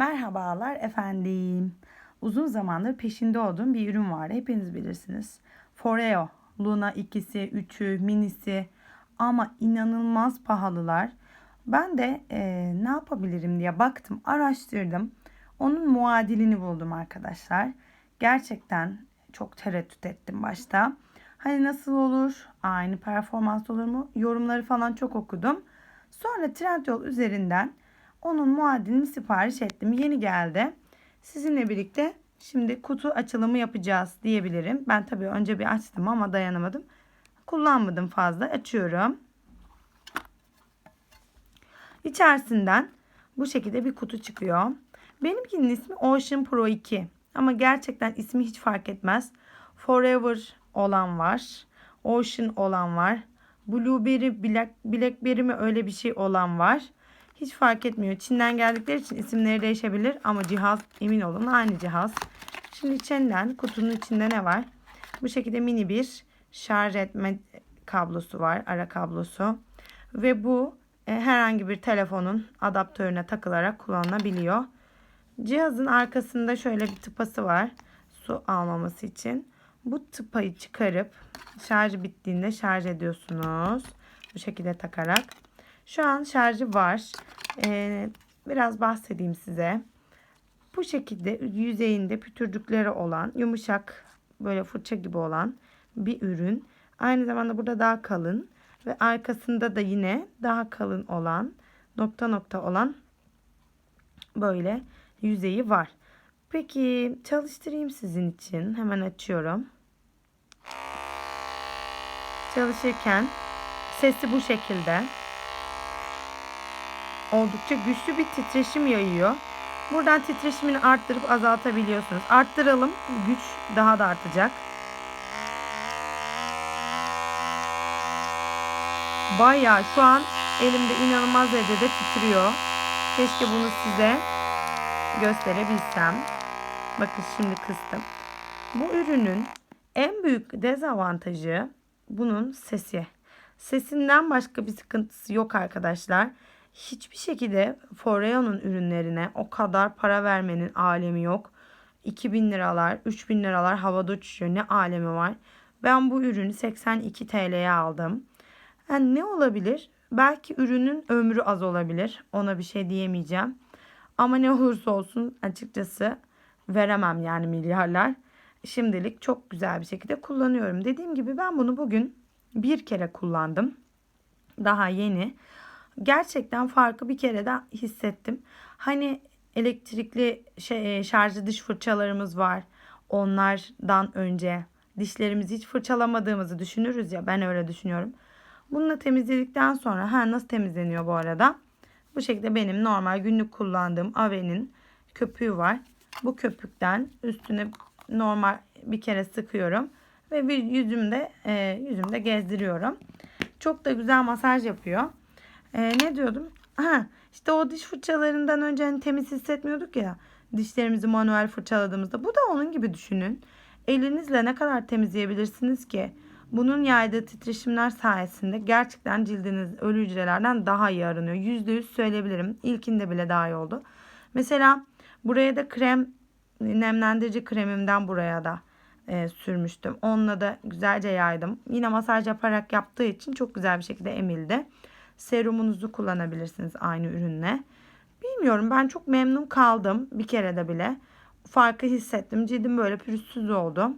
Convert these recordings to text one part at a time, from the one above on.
Merhabalar efendim. Uzun zamandır peşinde olduğum bir ürün vardı. Hepiniz bilirsiniz. Foreo, Luna 2'si, 3'ü, minisi ama inanılmaz pahalılar. Ben de e, ne yapabilirim diye baktım, araştırdım. Onun muadilini buldum arkadaşlar. Gerçekten çok tereddüt ettim başta. Hani nasıl olur? Aynı performans olur mu? Yorumları falan çok okudum. Sonra Trendyol üzerinden onun muadilini sipariş ettim. Yeni geldi. Sizinle birlikte şimdi kutu açılımı yapacağız diyebilirim. Ben tabii önce bir açtım ama dayanamadım. Kullanmadım fazla. Açıyorum. İçerisinden bu şekilde bir kutu çıkıyor. Benimkinin ismi Ocean Pro 2. Ama gerçekten ismi hiç fark etmez. Forever olan var. Ocean olan var. Blueberry, Black, Blackberry mi öyle bir şey olan var. Hiç fark etmiyor. Çin'den geldikleri için isimleri değişebilir ama cihaz emin olun aynı cihaz. Şimdi içinden kutunun içinde ne var? Bu şekilde mini bir şarj etme kablosu var. Ara kablosu. Ve bu e, herhangi bir telefonun adaptörüne takılarak kullanılabiliyor. Cihazın arkasında şöyle bir tıpası var. Su almaması için. Bu tıpayı çıkarıp şarjı bittiğinde şarj ediyorsunuz. Bu şekilde takarak. Şu an şarjı var. Ee, biraz bahsedeyim size. Bu şekilde yüzeyinde pütürcükleri olan yumuşak böyle fırça gibi olan bir ürün. Aynı zamanda burada daha kalın ve arkasında da yine daha kalın olan nokta nokta olan böyle yüzeyi var. Peki çalıştırayım sizin için. Hemen açıyorum. Çalışırken sesi bu şekilde oldukça güçlü bir titreşim yayıyor. Buradan titreşimini arttırıp azaltabiliyorsunuz. Arttıralım. Güç daha da artacak. Bayağı şu an elimde inanılmaz derecede titriyor. Keşke bunu size gösterebilsem. Bakın şimdi kıstım. Bu ürünün en büyük dezavantajı bunun sesi. Sesinden başka bir sıkıntısı yok arkadaşlar hiçbir şekilde Foreo'nun ürünlerine o kadar para vermenin alemi yok. 2000 liralar, 3000 liralar havada uçuşuyor. Ne alemi var? Ben bu ürünü 82 TL'ye aldım. Yani ne olabilir? Belki ürünün ömrü az olabilir. Ona bir şey diyemeyeceğim. Ama ne olursa olsun açıkçası veremem yani milyarlar. Şimdilik çok güzel bir şekilde kullanıyorum. Dediğim gibi ben bunu bugün bir kere kullandım. Daha yeni gerçekten farkı bir kere de hissettim. Hani elektrikli şey, e, şarjlı diş fırçalarımız var. Onlardan önce dişlerimizi hiç fırçalamadığımızı düşünürüz ya ben öyle düşünüyorum. Bununla temizledikten sonra ha nasıl temizleniyor bu arada? Bu şekilde benim normal günlük kullandığım Ave'nin köpüğü var. Bu köpükten üstüne normal bir kere sıkıyorum ve bir yüzümde e, yüzümde gezdiriyorum. Çok da güzel masaj yapıyor. Ee, ne diyordum? Ha, işte o diş fırçalarından önce hani temiz hissetmiyorduk ya. Dişlerimizi manuel fırçaladığımızda. Bu da onun gibi düşünün. Elinizle ne kadar temizleyebilirsiniz ki? Bunun yaydığı titreşimler sayesinde gerçekten cildiniz ölü hücrelerden daha iyi arınıyor. %100 söyleyebilirim. İlkinde bile daha iyi oldu. Mesela buraya da krem nemlendirici kremimden buraya da e, sürmüştüm. Onunla da güzelce yaydım. Yine masaj yaparak yaptığı için çok güzel bir şekilde emildi serumunuzu kullanabilirsiniz aynı ürünle. Bilmiyorum ben çok memnun kaldım bir kere de bile. Farkı hissettim. Cildim böyle pürüzsüz oldu.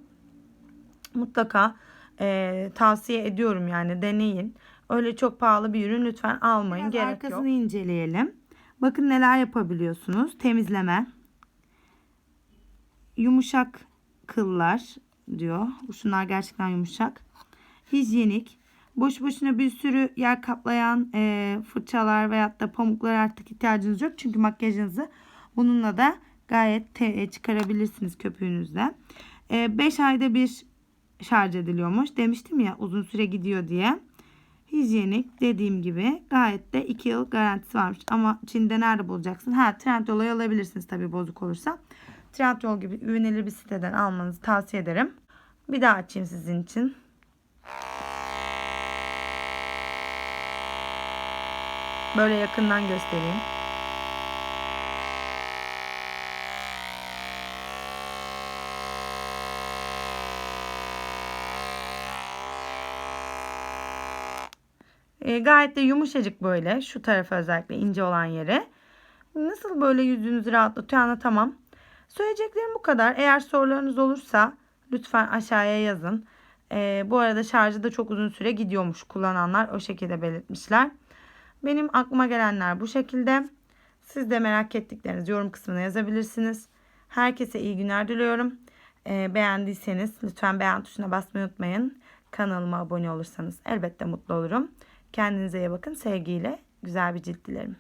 Mutlaka e, tavsiye ediyorum yani deneyin. Öyle çok pahalı bir ürün lütfen almayın. Biraz Gerek arkasını yok. inceleyelim. Bakın neler yapabiliyorsunuz. Temizleme. Yumuşak kıllar diyor. Şunlar gerçekten yumuşak. Hijyenik. Boş boşuna bir sürü yer kaplayan e, fırçalar veyahut da pamuklar artık ihtiyacınız yok. Çünkü makyajınızı bununla da gayet te, e, çıkarabilirsiniz köpüğünüzle. 5 e, ayda bir şarj ediliyormuş. Demiştim ya uzun süre gidiyor diye. Hijyenik dediğim gibi gayet de 2 yıl garantisi varmış. Ama Çin'de nerede bulacaksın? Ha Trendyol'a alabilirsiniz tabii bozuk olursa. Trendyol gibi güvenilir bir siteden almanızı tavsiye ederim. Bir daha açayım sizin için. Böyle yakından göstereyim. E, gayet de yumuşacık böyle şu tarafa özellikle ince olan yere. Nasıl böyle yüzünüzü rahatlatıyor anlatamam. Söyleyeceklerim bu kadar. Eğer sorularınız olursa lütfen aşağıya yazın. E, bu arada şarjı da çok uzun süre gidiyormuş kullananlar o şekilde belirtmişler. Benim aklıma gelenler bu şekilde. Siz de merak ettikleriniz yorum kısmına yazabilirsiniz. Herkese iyi günler diliyorum. E, beğendiyseniz lütfen beğen tuşuna basmayı unutmayın. Kanalıma abone olursanız elbette mutlu olurum. Kendinize iyi bakın. Sevgiyle güzel bir cilt dilerim.